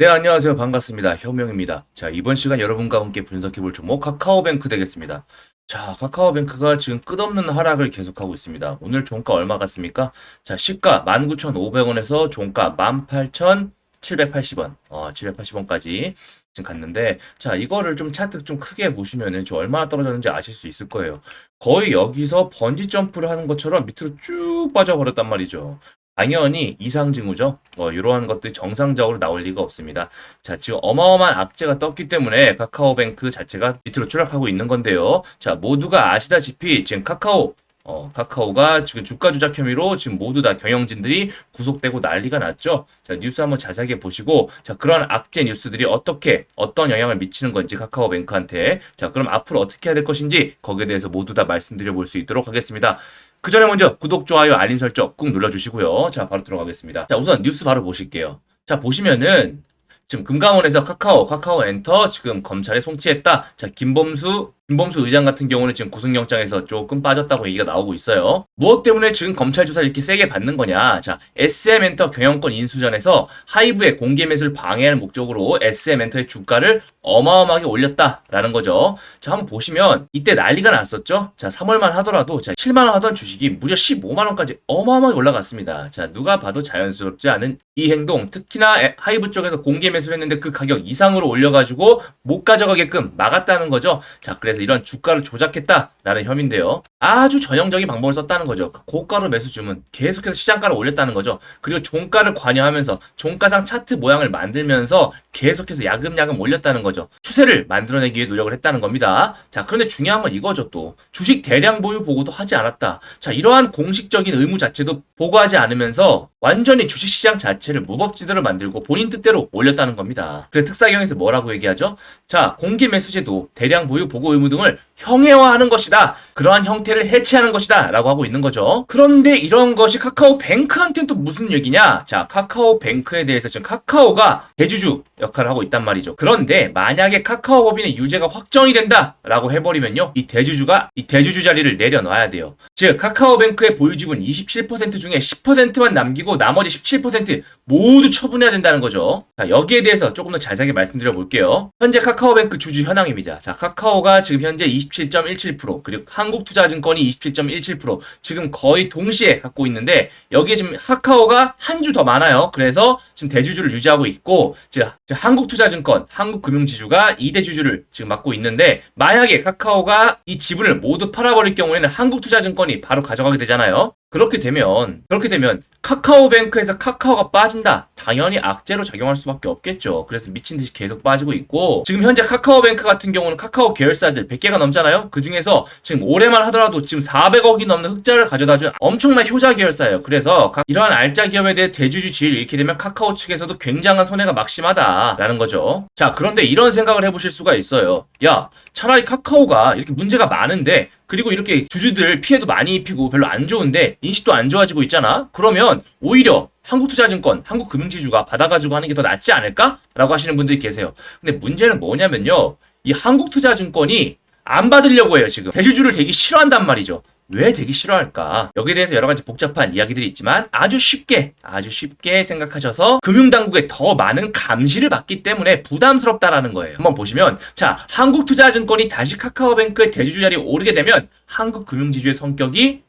네, 안녕하세요. 반갑습니다. 현명입니다. 자, 이번 시간 여러분과 함께 분석해 볼 종목 카카오뱅크 되겠습니다. 자, 카카오뱅크가 지금 끝없는 하락을 계속하고 있습니다. 오늘 종가 얼마 같습니까? 자, 시가 19,500원에서 종가 18,780원, 어, 780원까지 지금 갔는데, 자, 이거를 좀 차트 좀 크게 보시면은 저 얼마나 떨어졌는지 아실 수 있을 거예요. 거의 여기서 번지 점프를 하는 것처럼 밑으로 쭉 빠져버렸단 말이죠. 당연히 이상 징후죠. 어, 이러한 것들이 정상적으로 나올 리가 없습니다. 자, 지금 어마어마한 악재가 떴기 때문에 카카오뱅크 자체가 밑으로 추락하고 있는 건데요. 자, 모두가 아시다시피 지금 카카오 어, 카카오가 지금 주가 조작 혐의로 지금 모두 다 경영진들이 구속되고 난리가 났죠. 자, 뉴스 한번 자세하게 보시고, 자, 그런 악재 뉴스들이 어떻게, 어떤 영향을 미치는 건지 카카오뱅크한테, 자, 그럼 앞으로 어떻게 해야 될 것인지 거기에 대해서 모두 다 말씀드려 볼 수 있도록 하겠습니다. 그 전에 먼저 구독, 좋아요, 알림 설정 꾹 눌러주시고요. 자, 바로 들어가겠습니다. 자, 우선 뉴스 바로 보실게요. 자, 보시면은, 지금 금감원에서 카카오, 카카오 엔터 지금 검찰에 송치했다. 자, 김범수, 김범수 의장 같은 경우는 지금 구속영장에서 조금 빠졌다고 얘기가 나오고 있어요. 무엇 때문에 지금 검찰 조사를 이렇게 세게 받는 거냐? 자, SM 엔터 경영권 인수전에서 하이브의 공개 매수를 방해하는 목적으로 SM 엔터의 주가를 어마어마하게 올렸다라는 거죠. 자, 한번 보시면 이때 난리가 났었죠. 자, 3월만 하더라도 자, 7만 원 하던 주식이 무려 15만 원까지 어마어마하게 올라갔습니다. 자, 누가 봐도 자연스럽지 않은 이 행동, 특히나 에- 하이브 쪽에서 공개 매수를 했는데 그 가격 이상으로 올려 가지고 못 가져가게끔 막았다는 거죠. 자, 그래서 이런 주가를 조작했다라는 혐의인데요. 아주 전형적인 방법을 썼다는 거죠. 그 고가로 매수 주문 계속해서 시장가를 올렸다는 거죠. 그리고 종가를 관여하면서 종가상 차트 모양을 만들면서 계속해서 야금야금 올렸다는 거죠. 추세를 만들어내기 위해 노력을 했다는 겁니다. 자, 그런데 중요한 건 이거죠 또. 주식 대량 보유 보고도 하지 않았다. 자, 이러한 공식적인 의무 자체도 보고하지 않으면서 완전히 주식시장 자체를 무법지대로 만들고 본인 뜻대로 올렸다는 겁니다. 그래서 특사경에서 뭐라고 얘기하죠? 자, 공개 매수제도, 대량 보유 보고 의무 등을 형해화하는 것이다. 그러한 형태를 해체하는 것이다. 라고 하고 있는 거죠. 그런데 이런 것이 카카오뱅크한테는 또 무슨 얘기냐? 자, 카카오뱅크에 대해서 지금 카카오가 대주주 역할을 하고 있단 말이죠. 그런데 만약에 카카오 법인의 유죄가 확정이 된다. 라고 해버리면요. 이 대주주가 이 대주주 자리를 내려놔야 돼요. 즉, 카카오뱅크의 보유지분 27% 중에 10%만 남기고 나머지 17% 모두 처분해야 된다는 거죠. 자, 여기에 대해서 조금 더 자세하게 말씀드려 볼게요. 현재 카카오뱅크 주주 현황입니다. 자, 카카오가 지금 현재 27.17% 그리고 한국투자증권이 27.17% 지금 거의 동시에 갖고 있는데 여기에 지금 카카오가 한 주 더 많아요. 그래서 지금 대주주를 유지하고 있고 즉 한국투자증권, 한국금융지주가 2대 주주를 지금 맡고 있는데 만약에 카카오가 이 지분을 모두 팔아버릴 경우에는 한국투자증권이 바로 가져가게 되잖아요. 그렇게 되면 그렇게 되면 카카오뱅크에서 카카오가 빠진다. 당연히 악재로 작용할 수밖에 없겠죠. 그래서 미친 듯이 계속 빠지고 있고 지금 현재 카카오뱅크 같은 경우는 카카오 계열사들 100개가 넘잖아요. 그 중에서 지금 올해만 하더라도 지금 400억이 넘는 흑자를 가져다 준 엄청난 효자 계열사예요. 그래서 카- 이러한 알짜 기업에 대해 대주주 지위를 잃게 되면 카카오 측에서도 굉장한 손해가 막심하다라는 거죠. 자, 그런데 이런 생각을 해보실 수가 있어요. 야, 차라리 카카오가 이렇게 문제가 많은데 그리고 이렇게 주주들 피해도 많이 입히고 별로 안 좋은데 인식도 안 좋아지고 있잖아. 그러면 오히려 한국투자증권, 한국금융지주가 받아가지고 하는 게 더 낫지 않을까? 라고 하시는 분들이 계세요. 근데 문제는 뭐냐면요. 이 한국투자증권이 안 받으려고 해요, 지금. 대주주를 되게 싫어한단 말이죠. 왜 되게 싫어할까? 여기에 대해서 여러 가지 복잡한 이야기들이 있지만 아주 쉽게, 아주 쉽게 생각하셔서 금융당국에 더 많은 감시를 받기 때문에 부담스럽다라는 거예요. 한번 보시면, 자, 한국투자증권이 다시 카카오뱅크의 대주주 자리에 오르게 되면 한국 금융지주의 성격이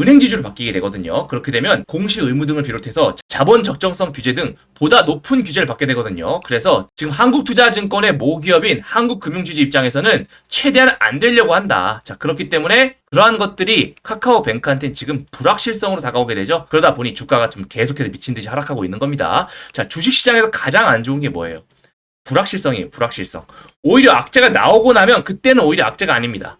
은행 지주로 바뀌게 되거든요. 그렇게 되면 공시 의무 등을 비롯해서 자본 적정성 규제 등 보다 높은 규제를 받게 되거든요. 그래서 지금 한국투자증권의 모기업인 한국금융지주 입장에서는 최대한 안 되려고 한다. 자, 그렇기 때문에 그러한 것들이 카카오뱅크한테는 지금 불확실성으로 다가오게 되죠. 그러다 보니 주가가 좀 계속해서 미친 듯이 하락하고 있는 겁니다. 자, 주식시장에서 가장 안 좋은 게 뭐예요? 불확실성이에요, 불확실성. 오히려 악재가 나오고 나면 그때는 오히려 악재가 아닙니다.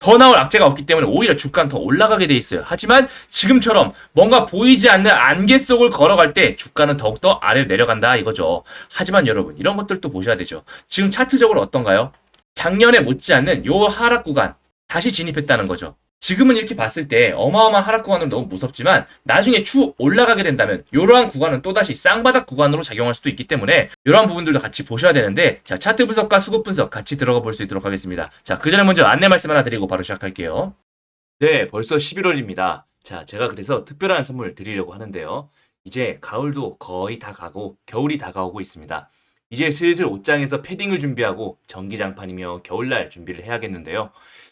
더 나올 악재가 없기 때문에 오히려 주가는 더 올라가게 돼 있어요. 하지만 지금처럼 뭔가 보이지 않는 안개 속을 걸어갈 때 주가는 더욱더 아래로 내려간다 이거죠. 하지만 여러분 이런 것들도 보셔야 되죠. 지금 차트적으로 어떤가요? 작년에 못지않는 요 하락 구간 다시 진입했다는 거죠. 지금은 이렇게 봤을 때 어마어마한 하락 구간으로 너무 무섭지만 나중에 추 올라가게 된다면 이러한 구간은 또다시 쌍바닥 구간으로 작용할 수도 있기 때문에 이러한 부분들도 같이 보셔야 되는데 자 차트 분석과 수급 분석 같이 들어가 볼 수 있도록 하겠습니다. 자 그 전에 먼저 안내 말씀 하나 드리고 바로 시작할게요. 네 벌써 11월입니다. 자 제가 그래서 특별한 선물 드리려고 하는데요. 이제 가을도 거의 다 가고 겨울이 다가오고 있습니다. 이제 슬슬 옷장에서 패딩을 준비하고 전기장판이며 겨울날 준비를 해야겠는데요.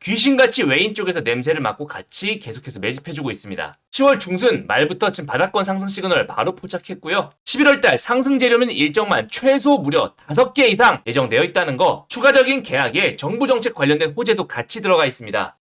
귀신같이 외인 쪽에서 냄새를 맡고 같이 계속해서 매집해주고 있습니다. 10월 중순 말부터 지금 바닥권 상승 시그널 바로 포착했고요. 11월 달 상승 재료는 일정만 최소 무려 5개 이상 예정되어 있다는 거, 추가적인 계약에 정부 정책 관련된 호재도 같이 들어가 있습니다.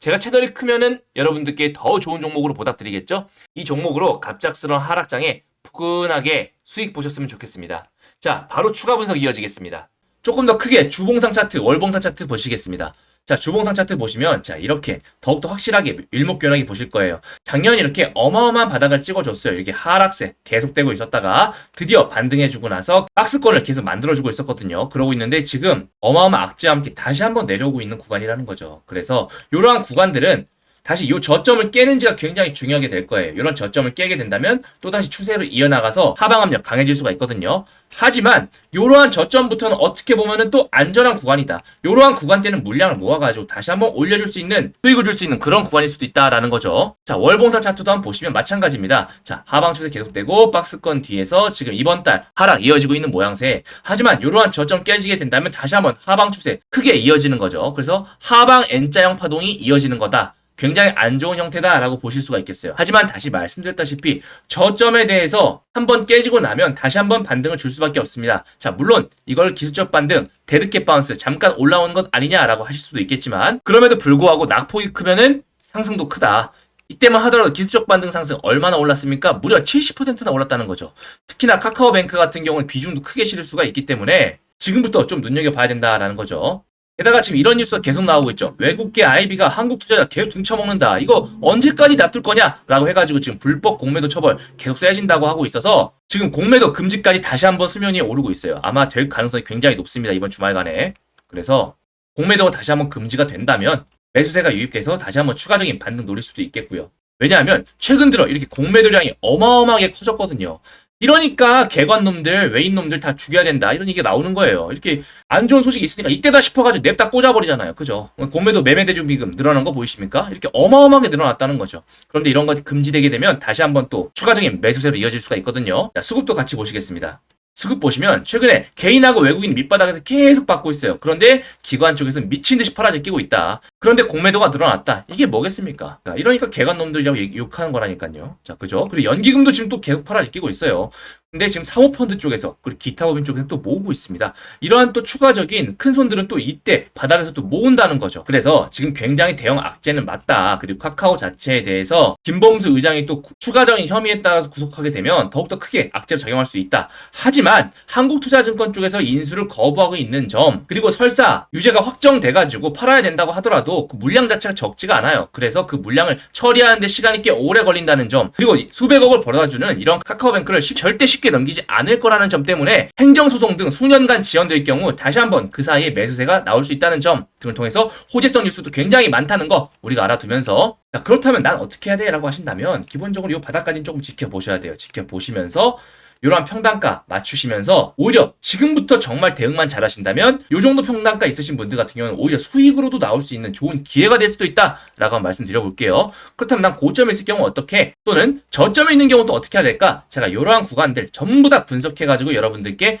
제가 채널이 크면은 여러분들께 더 좋은 종목으로 보답드리겠죠? 이 종목으로 갑작스러운 하락장에 푸근하게 수익 보셨으면 좋겠습니다. 자, 바로 추가 분석 이어지겠습니다. 조금 더 크게 주봉상 차트, 월봉상 차트 보시겠습니다. 자, 주봉상 차트 보시면, 자, 이렇게 더욱더 확실하게 일목요연하게 보실 거예요. 작년 이렇게 어마어마한 바닥을 찍어줬어요. 이렇게 하락세 계속되고 있었다가 드디어 반등해주고 나서 박스권을 계속 만들어주고 있었거든요. 그러고 있는데 지금 어마어마한 악재와 함께 다시 한번 내려오고 있는 구간이라는 거죠. 그래서 이러한 구간들은 다시 이 저점을 깨는지가 굉장히 중요하게 될 거예요. 이런 저점을 깨게 된다면 또다시 추세로 이어나가서 하방 압력 강해질 수가 있거든요. 하지만 이러한 저점부터는 어떻게 보면은 또 안전한 구간이다. 이러한 구간 때는 물량을 모아가지고 다시 한번 올려줄 수 있는 수익을 줄 수 있는 그런 구간일 수도 있다라는 거죠. 자 월봉사 차트도 한번 보시면 마찬가지입니다. 자 하방 추세 계속되고 박스권 뒤에서 지금 이번 달 하락 이어지고 있는 모양새. 하지만 이러한 저점 깨지게 된다면 다시 한번 하방 추세 크게 이어지는 거죠. 그래서 하방 N자형 파동이 이어지는 거다. 굉장히 안 좋은 형태다라고 보실 수가 있겠어요. 하지만 다시 말씀드렸다시피 저점에 대해서 한번 깨지고 나면 다시 한번 반등을 줄 수밖에 없습니다. 자, 물론 이걸 기술적 반등, 데드캣 바운스 잠깐 올라오는 것 아니냐라고 하실 수도 있겠지만 그럼에도 불구하고 낙폭이 크면은 상승도 크다. 이때만 하더라도 기술적 반등 상승 얼마나 올랐습니까? 무려 70%나 올랐다는 거죠. 특히나 카카오뱅크 같은 경우는 비중도 크게 실을 수가 있기 때문에 지금부터 좀 눈여겨봐야 된다라는 거죠. 게다가 지금 이런 뉴스가 계속 나오고 있죠. 외국계 IB가 한국 투자자 계속 등쳐먹는다. 이거 언제까지 놔둘 거냐? 라고 해가지고 지금 불법 공매도 처벌 계속 세진다고 하고 있어서 지금 공매도 금지까지 다시 한번 수면 위에 오르고 있어요. 아마 될 가능성이 굉장히 높습니다. 이번 주말간에. 그래서 공매도가 다시 한번 금지가 된다면 매수세가 유입돼서 다시 한번 추가적인 반등 노릴 수도 있겠고요. 왜냐하면 최근 들어 이렇게 공매도량이 어마어마하게 커졌거든요. 이러니까 개관놈들, 외인놈들 다 죽여야 된다. 이런 얘기가 나오는 거예요. 이렇게 안 좋은 소식이 있으니까 이때다 싶어가지고 냅다 꽂아버리잖아요. 그죠? 공매도 매매대주 비금 늘어난 거 보이십니까? 이렇게 어마어마하게 늘어났다는 거죠. 그런데 이런 것이 금지되게 되면 다시 한번 또 추가적인 매수세로 이어질 수가 있거든요. 자, 수급도 같이 보시겠습니다. 수급 보시면 최근에 개인하고 외국인 밑바닥에서 계속 받고 있어요. 그런데 기관 쪽에서 미친 듯이 팔아제 끼고 있다. 그런데 공매도가 늘어났다. 이게 뭐겠습니까? 자, 이러니까 개관놈들이라고 얘기- 욕하는 거라니까요. 자, 그죠? 그리고 연기금도 지금 또 계속 팔아제 끼고 있어요. 근데 지금 사모펀드 쪽에서 그리고 기타 법인 쪽에서 또 모으고 있습니다. 이러한 또 추가적인 큰 손들은 또 이때 바닥에서 또 모은다는 거죠. 그래서 지금 굉장히 대형 악재는 맞다. 그리고 카카오 자체에 대해서 김범수 의장이 또 구- 추가적인 혐의에 따라서 구속하게 되면 더욱더 크게 악재로 작용할 수 있다. 하지만 한국투자증권 쪽에서 인수를 거부하고 있는 점 그리고 설사 유죄가 확정돼가지고 팔아야 된다고 하더라도 그 물량 자체가 적지가 않아요. 그래서 그 물량을 처리하는데 시간이 꽤 오래 걸린다는 점 그리고 수백억을 벌어다주는 이런 카카오뱅크를 쉽- 절대 쉽게 넘기지 않을 거라는 점 때문에 행정소송 등 수년간 지연될 경우 다시 한번 그 사이에 매수세가 나올 수 있다는 점 등을 통해서 호재성 뉴스도 굉장히 많다는 거 우리가 알아두면서 자, 그렇다면 난 어떻게 해야 돼? 라고 하신다면 기본적으로 이 바닥까지는 조금 지켜보셔야 돼요. 지켜보시면서 이러한 평단가 맞추시면서 오히려 지금부터 정말 대응만 잘하신다면 이 정도 평단가 있으신 분들 같은 경우는 오히려 수익으로도 나올 수 있는 좋은 기회가 될 수도 있다라고 말씀드려볼게요. 그렇다면 난 고점에 있을 경우 어떻게 또는 저점에 있는 경우 또 어떻게 해야 될까? 제가 이러한 구간들 전부 다 분석해가지고 여러분들께